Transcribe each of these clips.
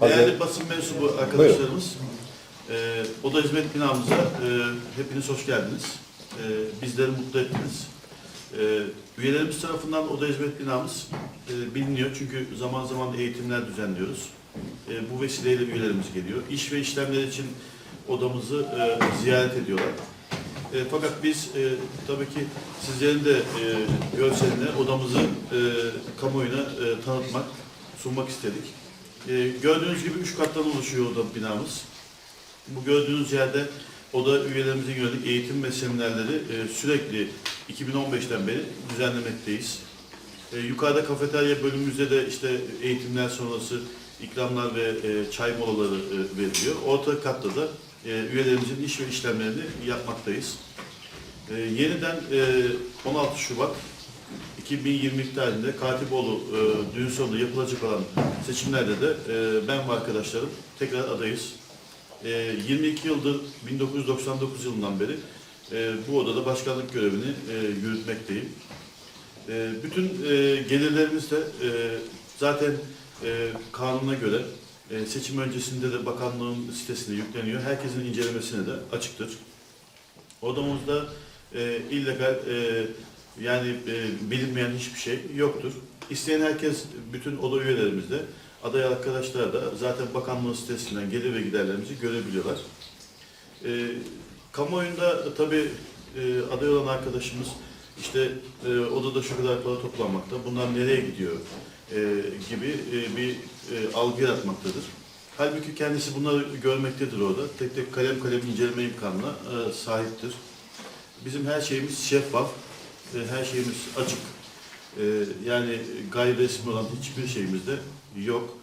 Değerli basın mensubu arkadaşlarımız, e, Oda Hizmet binamıza e, hepiniz hoş geldiniz. E, bizleri mutlu ettiniz. E, üyelerimiz tarafından Oda Hizmet binamız e, biliniyor çünkü zaman zaman eğitimler düzenliyoruz. E, bu vesileyle üyelerimiz geliyor. İş ve işlemler için odamızı e, ziyaret ediyorlar. E, fakat biz e, tabii ki sizlerin de e, görseline odamızı e, kamuoyuna e, tanıtmak, sunmak istedik. E, gördüğünüz gibi üç kattan oluşuyor oda binamız. Bu gördüğünüz yerde oda üyelerimize yönelik eğitim ve seminerleri e, sürekli 2015'ten beri düzenlemekteyiz. E, yukarıda kafeterya bölümümüzde de işte eğitimler sonrası ikramlar ve e, çay molaları e, veriliyor. Orta katta da e, üyelerimizin iş ve işlemlerini yapmaktayız. E, yeniden e, 16 Şubat 2020 tarihinde Katipoğlu e, düğün sonunda yapılacak olan seçimlerde de e, ben ve arkadaşlarım tekrar adayız. E, 22 yıldır 1999 yılından beri e, bu odada başkanlık görevini e, yürütmekteyim. E, bütün e, gelirlerimiz de e, zaten e, kanuna göre e, seçim öncesinde de bakanlığın sitesine yükleniyor. Herkesin incelemesine de açıktır. Odamızda e, illegal e, yani e, bilinmeyen hiçbir şey yoktur. İsteyen herkes, bütün oda üyelerimizde, aday arkadaşlar da zaten bakanlığın sitesinden gelir ve giderlerimizi görebiliyorlar. E, kamuoyunda tabii e, aday olan arkadaşımız işte e, odada şu kadar para toplanmakta, bunlar nereye gidiyor e, gibi e, bir e, algı yaratmaktadır. Halbuki kendisi bunları görmektedir orada. Tek tek kalem kalem inceleme imkanına e, sahiptir. Bizim her şeyimiz şeffaf, e, her şeyimiz açık. E, yani gayri resmi olan hiçbir şeyimiz de yok.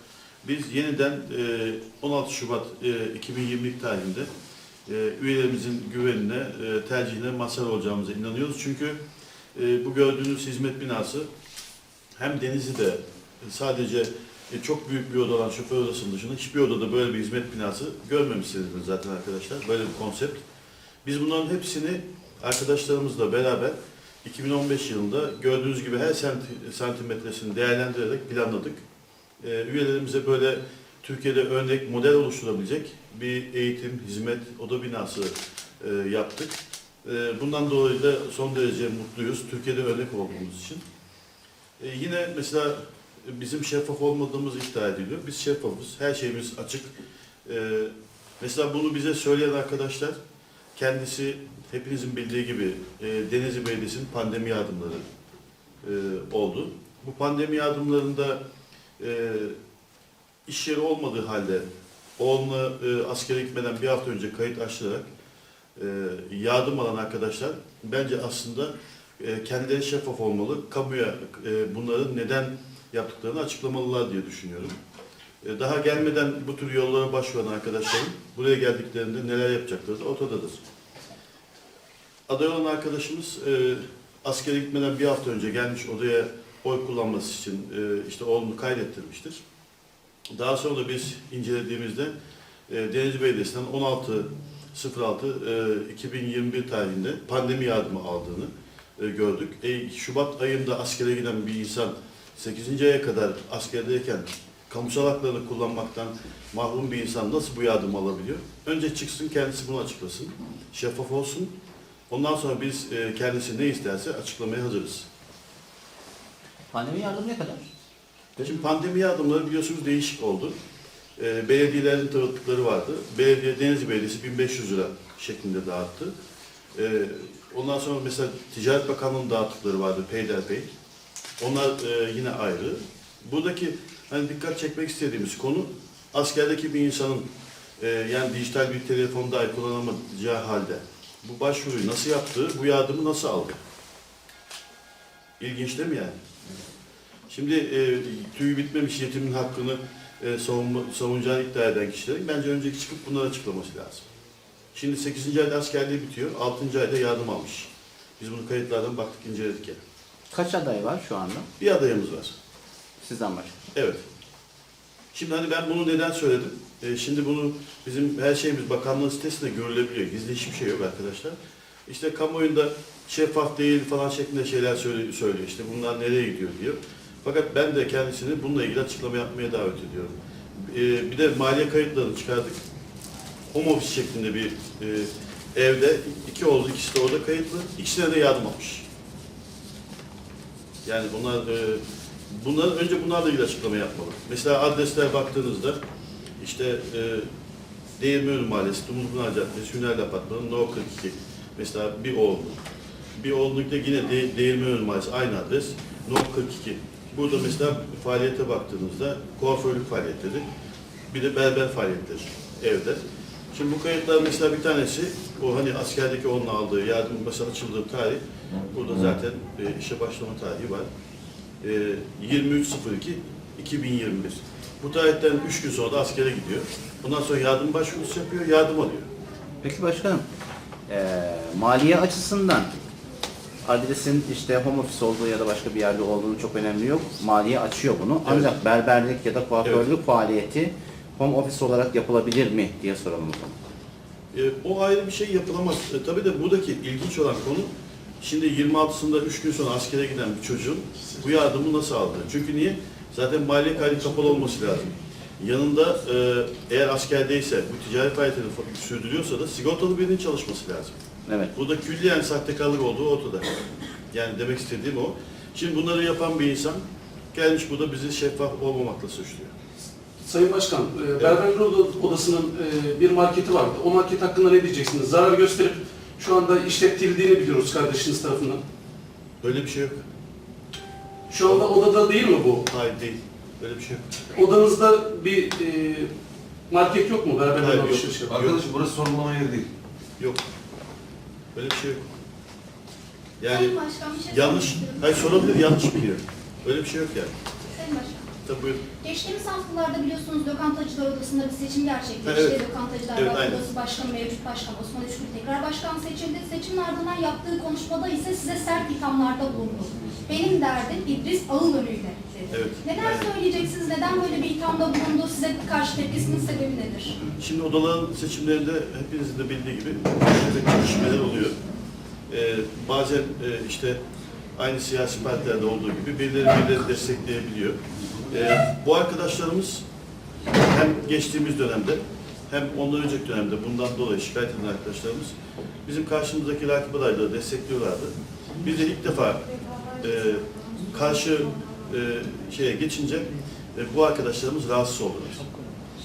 Biz yeniden e, 16 Şubat e, 2020 tarihinde e, üyelerimizin güvenine, e, tercihine mazhar olacağımıza inanıyoruz. Çünkü e, bu gördüğünüz hizmet binası hem Denizli'de sadece e, çok büyük bir oda olan şoför odasının dışında hiçbir odada böyle bir hizmet binası görmemişsinizdir zaten arkadaşlar. Böyle bir konsept. Biz bunların hepsini arkadaşlarımızla beraber 2015 yılında gördüğünüz gibi her santi- santimetresini değerlendirerek planladık. Ee, üyelerimize böyle Türkiye'de örnek model oluşturabilecek bir eğitim, hizmet, oda binası e, yaptık. E, bundan dolayı da son derece mutluyuz. Türkiye'de örnek olduğumuz için. E, yine mesela bizim şeffaf olmadığımız iddia ediliyor. Biz şeffafız. Her şeyimiz açık. Mesela bunu bize söyleyen arkadaşlar kendisi hepinizin bildiği gibi e, Denizli Belediyesi'nin pandemi yardımları e, oldu. Bu pandemi yardımlarında e, iş yeri olmadığı halde oğluna e, askere gitmeden bir hafta önce kayıt açtırarak e, yardım alan arkadaşlar bence aslında e, kendileri şeffaf olmalı. Kamuya e, bunların neden yaptıklarını açıklamalılar diye düşünüyorum. E, daha gelmeden bu tür yollara başvuran arkadaşlarım buraya geldiklerinde neler yapacakları da ortadadır. Aday olan arkadaşımız e, askere gitmeden bir hafta önce gelmiş odaya oy kullanması için e, işte oğlunu kaydettirmiştir. Daha sonra da biz incelediğimizde e, Denizli Belediyesi'nden 16.06 e, 2021 tarihinde pandemi yardımı aldığını e, gördük. E, Şubat ayında askere giden bir insan 8. aya kadar askerdeyken kamusal haklarını kullanmaktan mahrum bir insan nasıl bu yardımı alabiliyor? Önce çıksın kendisi bunu açıklasın, şeffaf olsun. Ondan sonra biz e, kendisi ne isterse açıklamaya hazırız. Pandemi yardımı ne kadar? Şimdi pandemi yardımları biliyorsunuz değişik oldu. E, belediyelerin tanıttıkları vardı. Belediye, Denizli Belediyesi 1500 lira şeklinde dağıttı. E, ondan sonra mesela Ticaret Bakanlığı'nın dağıttıkları vardı peyderpey. Onlar e, yine ayrı. Buradaki hani dikkat çekmek istediğimiz konu askerdeki bir insanın e, yani dijital bir telefon dahi kullanamayacağı halde bu başvuruyu nasıl yaptı, bu yardımı nasıl aldı? İlginç değil mi yani? Şimdi e, tüyü bitmemiş yetimin hakkını e, savunma, savunacağını iddia eden kişilerin bence önceki çıkıp bunları açıklaması lazım. Şimdi 8. ayda askerliği bitiyor, 6. ayda yardım almış. Biz bunu kayıtlardan baktık, inceledik yani. Kaç aday var şu anda? Bir adayımız var. Sizden başka. Evet. Şimdi hani ben bunu neden söyledim? E, şimdi bunu bizim her şeyimiz bakanlığın sitesinde görülebiliyor. Gizli hiçbir şey yok arkadaşlar. İşte kamuoyunda şeffaf değil falan şeklinde şeyler söylüyor. İşte bunlar nereye gidiyor diyor. Fakat ben de kendisini bununla ilgili açıklama yapmaya davet ediyorum. e, bir de maliye kayıtlarını çıkardık. Home office şeklinde bir e, evde iki oldu, ikisi de orada kayıtlı. İkisine de yardım almış. Yani bunlar e, bunlar önce bunlarla ilgili açıklama yapmalı. Mesela adresler baktığınızda işte e, Değirmenli Mahallesi, Dumlupınar Caddesi, Hünerli Apartmanı, No 42. Mesela bir oğlu. Bir oğlunlukta yine de, Değirmenli Mahallesi aynı adres, No 42. Burada mesela faaliyete baktığınızda kuaförlük faaliyetleri, bir de berber faaliyetleri evde. Şimdi bu kayıtlar mesela bir tanesi, o hani askerdeki onun aldığı yardım mesela açıldığı tarih, burada zaten e, işe başlama tarihi var. E, 23.02.2021. Bu tarihten 3 gün sonra da askere gidiyor. Ondan sonra yardım başvurusu yapıyor, yardım alıyor. Peki başkanım, eee, maliye açısından adresin işte home office olduğu ya da başka bir yerde olduğunu çok önemli yok. Maliye açıyor bunu. Ancak berberlik ya da kuaförlük faaliyeti home office olarak yapılabilir mi diye soralım o zaman. E, o ayrı bir şey yapılamaz. E, tabii de buradaki ilginç olan konu şimdi 26'sında 3 gün sonra askere giden bir çocuğun bu yardımı nasıl aldığı. Çünkü niye? Zaten maliye kaydı kapalı olması lazım. Yanında e, eğer askerdeyse, bu ticari faaliyetini fa- sürdürüyorsa da sigortalı birinin çalışması lazım. Evet. Burada külliyen sahtekarlık olduğu ortada. Yani demek istediğim o. Şimdi bunları yapan bir insan gelmiş burada bizi şeffaf olmamakla suçluyor. Sayın Başkan, e, Berber Oda- Odası'nın e, bir marketi vardı. O market hakkında ne diyeceksiniz? Zarar gösterip şu anda işlettirildiğini biliyoruz kardeşiniz tarafından. Böyle bir şey yok. Şu anda odada değil mi bu? Hayır değil. Böyle bir şey yok. Odanızda bir e, market yok mu? Berberden Hayır, yok. alışveriş yapan? Arkadaşım burası sorgulama yeri değil. Yok. Böyle bir şey yok. Yani Sayın Başkan bir şey yanlış, sormak istiyorum. hayır sorabilir, yanlış biliyor. Öyle bir şey yok yani. Sayın Başkan. Tabii buyurun. Geçtiğimiz haftalarda biliyorsunuz Lokantacılar Odası'nda bir seçim gerçekleşti. Evet. Lokantacılar Evet, aynen. Odası Başkanı, mevcut başkan Osman Üçgül tekrar başkan seçildi. Seçimin ardından yaptığı konuşmada ise size sert ithamlarda bulundu. Benim derdim İdris Ağılönü'yle dedi. Evet. Neler Yani- söyleyeceksiniz? Neden böyle bir ithamda bulundu? Size karşı tepkisinin sebebi nedir? Şimdi odaların seçimlerinde hepinizin de bildiği gibi çekişmeler oluyor. Ee, bazen e, işte aynı siyasi partilerde olduğu gibi birileri birileri destekleyebiliyor. Ee, bu arkadaşlarımız hem geçtiğimiz dönemde hem ondan önceki dönemde bundan dolayı şikayet eden arkadaşlarımız bizim karşımızdaki rakip adayları destekliyorlardı. Biz de ilk defa e, karşı e, şeye geçince e, bu arkadaşlarımız rahatsız oldular.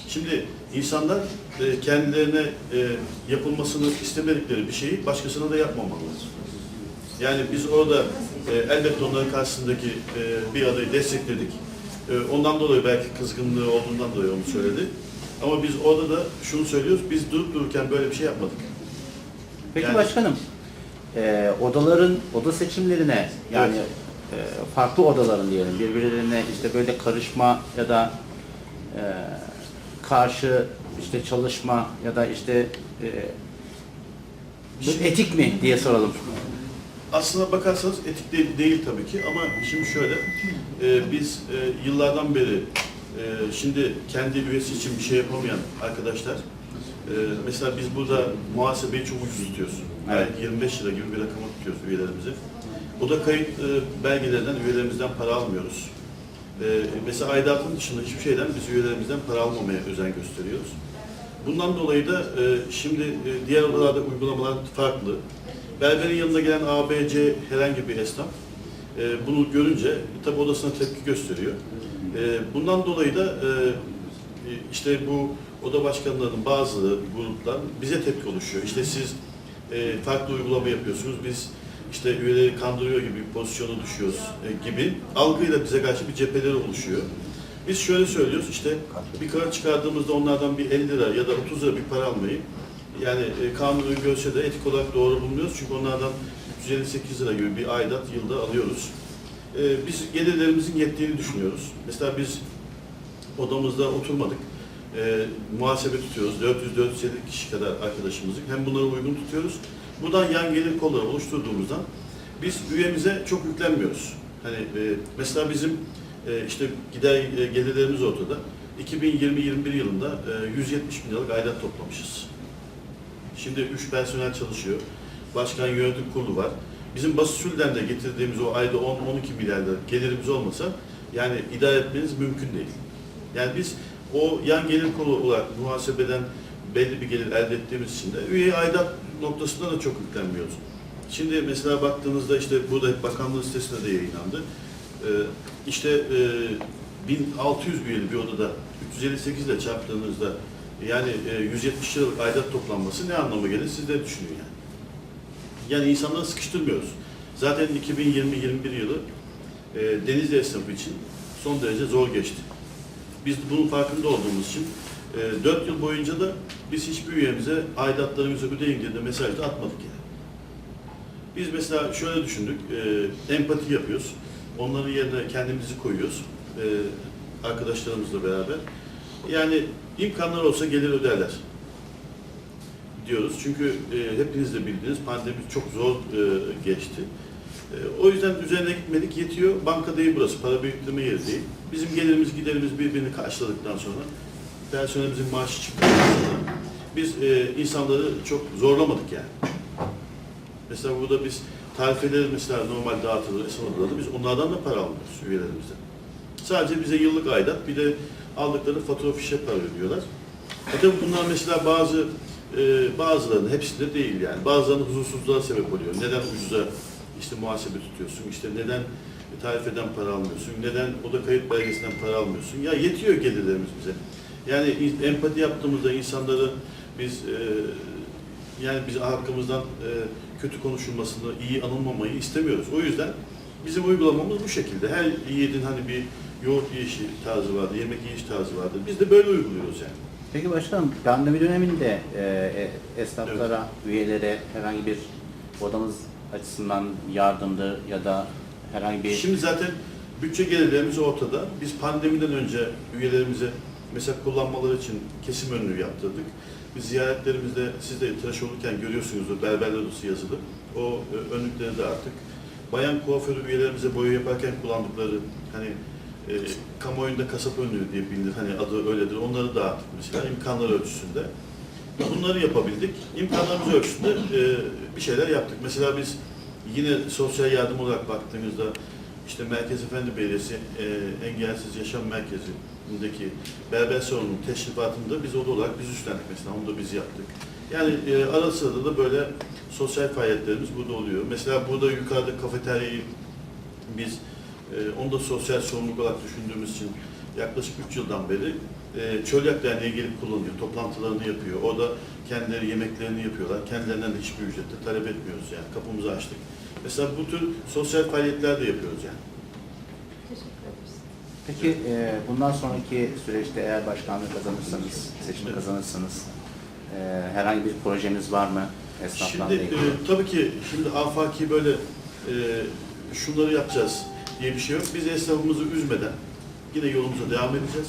Şimdi insanlar e, kendilerine e, yapılmasını istemedikleri bir şeyi başkasına da yapmamalı. Yani biz orada e, elbette onların karşısındaki e, bir adayı destekledik. E, ondan dolayı belki kızgınlığı olduğundan dolayı onu söyledi. Ama biz orada da şunu söylüyoruz, biz durup dururken böyle bir şey yapmadık. Peki Yani- başkanım, eee, odaların, oda seçimlerine yani eee, farklı odaların diyelim birbirlerine işte böyle karışma ya da eee, karşı işte çalışma ya da işte eee, bu etik mi diye soralım. Aslına bakarsanız etik değil, değil tabii ki ama şimdi şöyle, e, biz e, yıllardan beri e, şimdi kendi üyesi için bir şey yapamayan arkadaşlar, e, mesela biz burada muhasebeyi çok ucuz tutuyoruz. Evet. Yani 25 lira gibi bir rakama tutuyoruz üyelerimize. O da kayıt e, belgelerinden üyelerimizden para almıyoruz. E, mesela aidatın dışında hiçbir şeyden biz üyelerimizden para almamaya özen gösteriyoruz. Bundan dolayı da e, şimdi e, diğer odalarda uygulamalar farklı. Berberin yanına gelen ABC herhangi bir esnaf e, bunu görünce tabi odasına tepki gösteriyor. E, bundan dolayı da e, e, işte bu oda başkanlarının bazı gruplar bize tepki oluşuyor. İşte siz e, farklı uygulama yapıyorsunuz, biz işte üyeleri kandırıyor gibi pozisyona düşüyoruz e, gibi algıyla bize karşı bir cepheleri oluşuyor. Biz şöyle söylüyoruz işte bir karar çıkardığımızda onlardan bir 50 lira ya da 30 lira bir para almayı yani e, kanunu görse de etik olarak doğru bulmuyoruz. Çünkü onlardan 358 lira gibi bir aidat yılda alıyoruz. E, biz gelirlerimizin yettiğini düşünüyoruz. Mesela biz odamızda oturmadık. E, muhasebe tutuyoruz. 400-450 kişi kadar arkadaşımızı. Hem bunları uygun tutuyoruz. Buradan yan gelir kolları oluşturduğumuzdan biz üyemize çok yüklenmiyoruz. Hani e, mesela bizim e, işte gider e, gelirlerimiz ortada. 2020-21 yılında e, 170 bin liralık aidat toplamışız. Şimdi 3 personel çalışıyor. Başkan yönetim kurulu var. Bizim basit sülden de getirdiğimiz o ayda 10-12 milyar lira gelirimiz olmasa yani idare etmeniz mümkün değil. Yani biz o yan gelir kolu olarak muhasebeden belli bir gelir elde ettiğimiz için de üye aidat noktasında da çok yüklenmiyoruz. Şimdi mesela baktığınızda işte burada bakanlığın sitesinde de yayınlandı. Ee, işte e, 1600 üyeli bir odada 358 ile çarptığınızda yani e, 170 liralık aidat toplanması ne anlama gelir siz de düşünün yani. Yani insanları sıkıştırmıyoruz. Zaten 2020-21 yılı e, Denizli esnafı için son derece zor geçti. Biz bunun farkında olduğumuz için e, 4 yıl boyunca da biz hiçbir üyemize aidatlarımızı ödeyin diye de mesaj da atmadık yani. Biz mesela şöyle düşündük, e, empati yapıyoruz. Onların yerine kendimizi koyuyoruz. E, arkadaşlarımızla beraber. Yani imkanlar olsa gelir öderler diyoruz. Çünkü e, hepiniz de bildiğiniz pandemi çok zor e, geçti. E, o yüzden üzerine gitmedik yetiyor. Banka değil burası, para biriktirme yeri değil. Bizim gelirimiz giderimiz birbirini karşıladıktan sonra, personelimizin maaşı çıktıktan sonra biz e, insanları çok zorlamadık yani. Mesela burada biz tarifeleri mesela normal dağıtılır, esnaf odaları, biz onlardan da para almıyoruz üyelerimizden. Sadece bize yıllık aidat, bir de aldıkları fatura fişe para ödüyorlar. E tabii bunlar mesela bazı e, bazılarının hepsinde değil yani. Bazılarının huzursuzluğa sebep oluyor. Neden ucuza işte muhasebe tutuyorsun, işte neden tarifeden para almıyorsun, neden oda kayıt belgesinden para almıyorsun. Ya yetiyor gelirlerimiz bize. Yani empati yaptığımızda insanları biz e, yani biz hakkımızdan e, kötü konuşulmasını, iyi anılmamayı istemiyoruz. O yüzden bizim uygulamamız bu şekilde. Her yiğidin hani bir yoğurt yiyişi tarzı vardır, yemek yiyiş tarzı vardır. Biz de böyle uyguluyoruz yani. Peki başkanım, pandemi döneminde e, e, esnaflara, üyelere herhangi bir odamız açısından yardımdı ya da herhangi bir... Şimdi zaten bütçe gelirlerimiz ortada. Biz pandemiden önce üyelerimize mesela kullanmaları için kesim önlüğü yaptırdık. Biz ziyaretlerimizde siz de tıraş olurken görüyorsunuzdur berberler odası yazılı. O e, önlükleri de artık bayan kuaförü üyelerimize boya yaparken kullandıkları hani e, kamuoyunda kasap önlüğü diye bilinir. Hani adı öyledir. Onları dağıttık mesela imkanlar ölçüsünde. Bunları yapabildik. İmkanlarımız ölçüsünde e, bir şeyler yaptık. Mesela biz yine sosyal yardım olarak baktığınızda işte Merkez Efendi Belediyesi e, Engelsiz Yaşam Merkezi'ndeki berber salonunun teşrifatında biz oda olarak biz üstlendik mesela. Onu da biz yaptık. Yani e, ara sırada da böyle sosyal faaliyetlerimiz burada oluyor. Mesela burada yukarıda kafeteryayı biz e, onu da sosyal sorumluluk olarak düşündüğümüz için yaklaşık 3 yıldan beri e, Çölyak Derneği gelip kullanıyor, toplantılarını yapıyor. Orada kendileri yemeklerini yapıyorlar. Kendilerinden de hiçbir ücrette talep etmiyoruz yani. Kapımızı açtık. Mesela bu tür sosyal faaliyetler de yapıyoruz yani. Peki e, bundan sonraki süreçte eğer başkanlık kazanırsanız, seçimi kazanırsanız e, herhangi bir projeniz var mı esnaflarla Şimdi ilgili? e, tabii ki şimdi afaki böyle e, şunları yapacağız diye bir şey yok. Biz esnafımızı üzmeden yine yolumuza devam edeceğiz.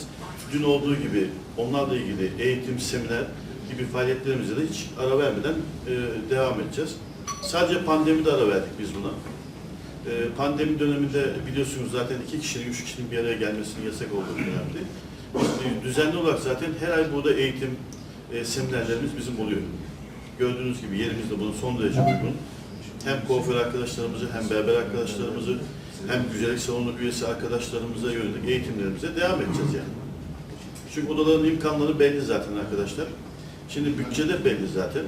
Dün olduğu gibi onlarla ilgili eğitim, seminer gibi faaliyetlerimize de hiç ara vermeden e, devam edeceğiz. Sadece pandemide ara verdik biz buna. E, pandemi döneminde biliyorsunuz zaten iki kişinin, üç kişinin bir araya gelmesinin yasak olduğu dönemde. Biz düzenli olarak zaten her ay burada eğitim, e, seminerlerimiz bizim oluyor. Gördüğünüz gibi yerimiz de bunun son derece uygun. Hem kuaför arkadaşlarımızı, hem berber arkadaşlarımızı, hem güzellik salonu üyesi arkadaşlarımıza yönelik eğitimlerimize devam edeceğiz yani. Çünkü odaların imkanları belli zaten arkadaşlar. Şimdi bütçe de belli zaten.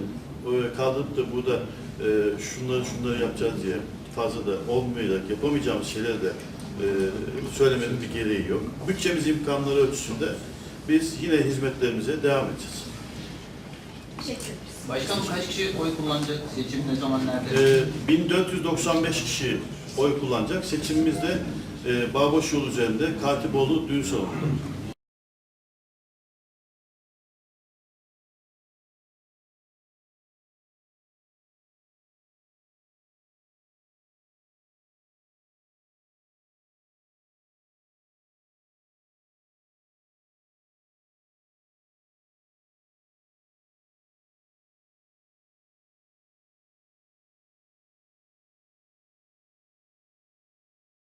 Ee, Kaldırıp da burada e, şunları şunları yapacağız diye fazla da olmayacak, yapamayacağımız şeyleri de e, söylemenin bir gereği yok. Bütçemiz imkanları ölçüsünde biz yine hizmetlerimize devam edeceğiz. Teşekkür ederiz. Başkanım kaç kişi oy kullanacak? Seçim ne zaman nerede? Ee, 1495 kişi oy kullanacak. Seçimimizde e, Bağboş yolu üzerinde Katipoğlu düğün salonunda.